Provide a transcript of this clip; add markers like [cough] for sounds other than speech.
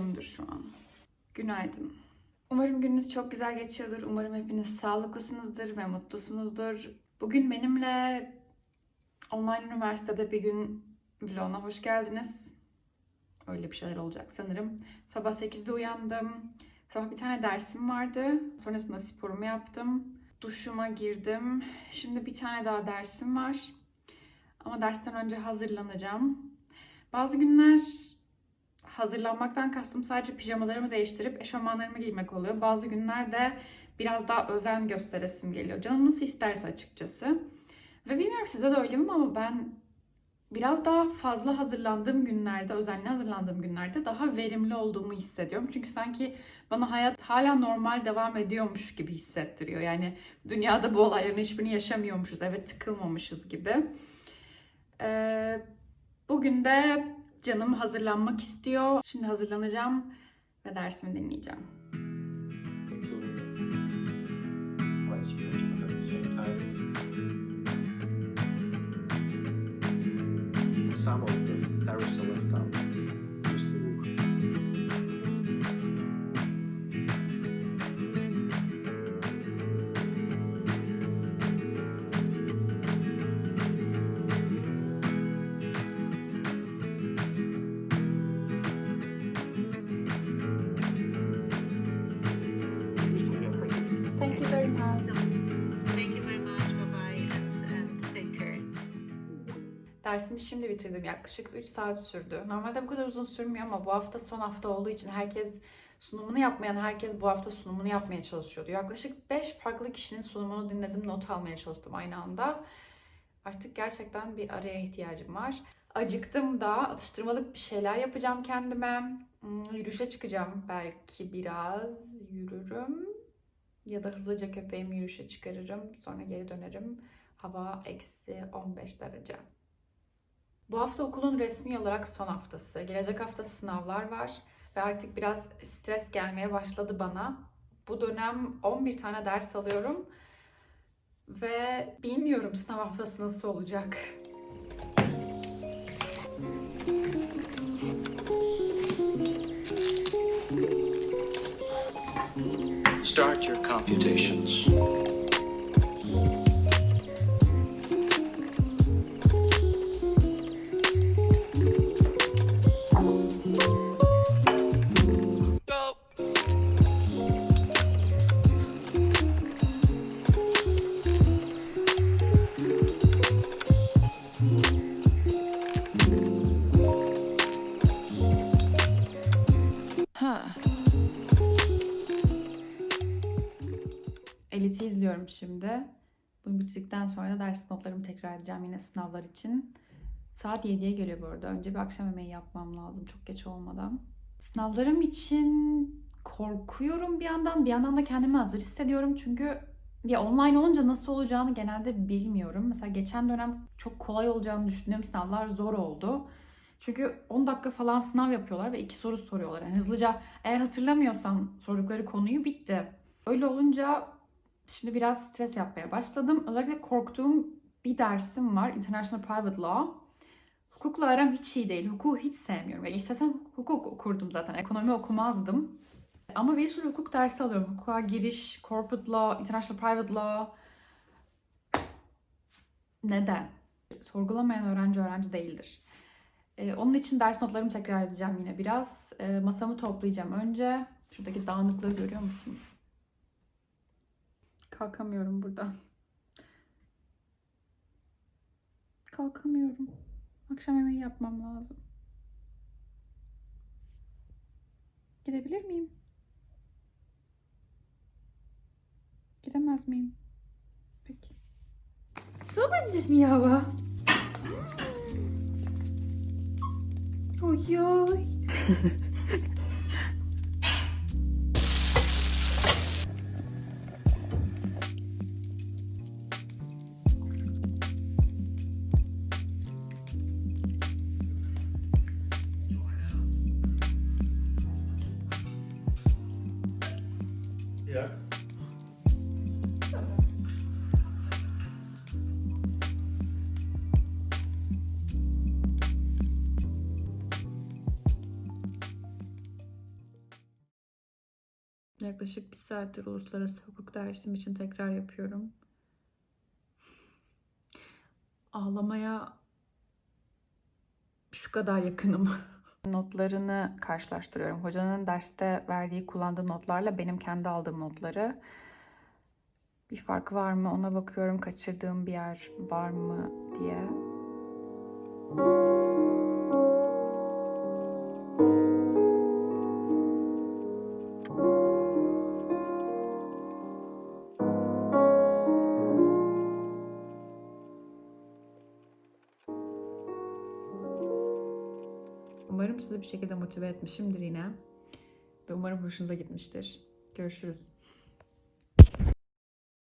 Fokustayımdır şu an. Günaydın. Umarım gününüz çok güzel geçiyordur. Umarım hepiniz sağlıklısınızdır ve mutlusunuzdur. Bugün benimle online üniversitede bir gün vloguna hoş geldiniz. Öyle bir şeyler olacak sanırım. Sabah 8'de uyandım. Sabah bir tane dersim vardı. Sonrasında sporumu yaptım. Duşuma girdim. Şimdi bir tane daha dersim var. Ama dersten önce hazırlanacağım. Bazı günler hazırlanmaktan kastım sadece pijamalarımı değiştirip eşofmanlarımı giymek oluyor. Bazı günlerde biraz daha özen gösteresim geliyor. Canım nasıl isterse açıkçası. Ve bilmiyorum size de öyle mi ama ben biraz daha fazla hazırlandığım günlerde, özenli hazırlandığım günlerde daha verimli olduğumu hissediyorum. Çünkü sanki bana hayat hala normal devam ediyormuş gibi hissettiriyor. Yani dünyada bu olayların hiçbirini yaşamıyormuşuz, eve tıkılmamışız gibi. Ee, bugün de canım hazırlanmak istiyor. Şimdi hazırlanacağım ve dersimi dinleyeceğim. once you Dersimi şimdi bitirdim. Yaklaşık 3 saat sürdü. Normalde bu kadar uzun sürmüyor ama bu hafta son hafta olduğu için herkes sunumunu yapmayan herkes bu hafta sunumunu yapmaya çalışıyordu. Yaklaşık 5 farklı kişinin sunumunu dinledim, not almaya çalıştım aynı anda. Artık gerçekten bir araya ihtiyacım var. Acıktım da atıştırmalık bir şeyler yapacağım kendime. Hmm, Yürüyüşe çıkacağım. Belki biraz yürürüm. Ya da hızlıca köpeğimi yürüyüşe çıkarırım. Sonra geri dönerim. Hava eksi 15 derece. Bu hafta okulun resmi olarak son haftası. Gelecek hafta sınavlar var ve artık biraz stres gelmeye başladı bana. Bu dönem 11 tane ders alıyorum ve bilmiyorum sınav haftası nasıl olacak. Start your computations. Elit'i izliyorum şimdi. Bunu bitirdikten sonra da ders notlarımı tekrar edeceğim yine sınavlar için. Saat 7'ye geliyor bu arada. Önce bir akşam yemeği yapmam lazım çok geç olmadan. Sınavlarım için korkuyorum bir yandan. Bir yandan da kendimi hazır hissediyorum. Çünkü ya online olunca nasıl olacağını genelde bilmiyorum. Mesela geçen dönem çok kolay olacağını düşündüğüm sınavlar zor oldu. Çünkü 10 dakika falan sınav yapıyorlar ve iki soru soruyorlar. Yani hızlıca eğer hatırlamıyorsam sordukları konuyu bitti. Öyle olunca Şimdi biraz stres yapmaya başladım. Özellikle korktuğum bir dersim var. International Private Law. Hukukla aram hiç iyi değil. Hukuku hiç sevmiyorum. Ve istesem hukuk okurdum zaten. Ekonomi okumazdım. Ama bir sürü hukuk dersi alıyorum. Hukuka giriş, corporate law, international private law. Neden? Sorgulamayan öğrenci öğrenci değildir. Ee, onun için ders notlarımı tekrar edeceğim yine biraz. Ee, masamı toplayacağım önce. Şuradaki dağınıklığı görüyor musunuz? Kalkamıyorum buradan. Kalkamıyorum. Akşam yemeği yapmam lazım. Gidebilir miyim? Gidemez miyim? Peki. So będziesz miała. Oh, yoy. Yeah. Yaklaşık bir saattir uluslararası hukuk dersim için tekrar yapıyorum. Ağlamaya şu kadar yakınım. [laughs] Notlarını karşılaştırıyorum. Hocanın derste verdiği, kullandığı notlarla benim kendi aldığım notları. Bir fark var mı ona bakıyorum. Kaçırdığım bir yer var mı diye. Umarım sizi bir şekilde motive etmişimdir yine. Ve umarım hoşunuza gitmiştir. Görüşürüz.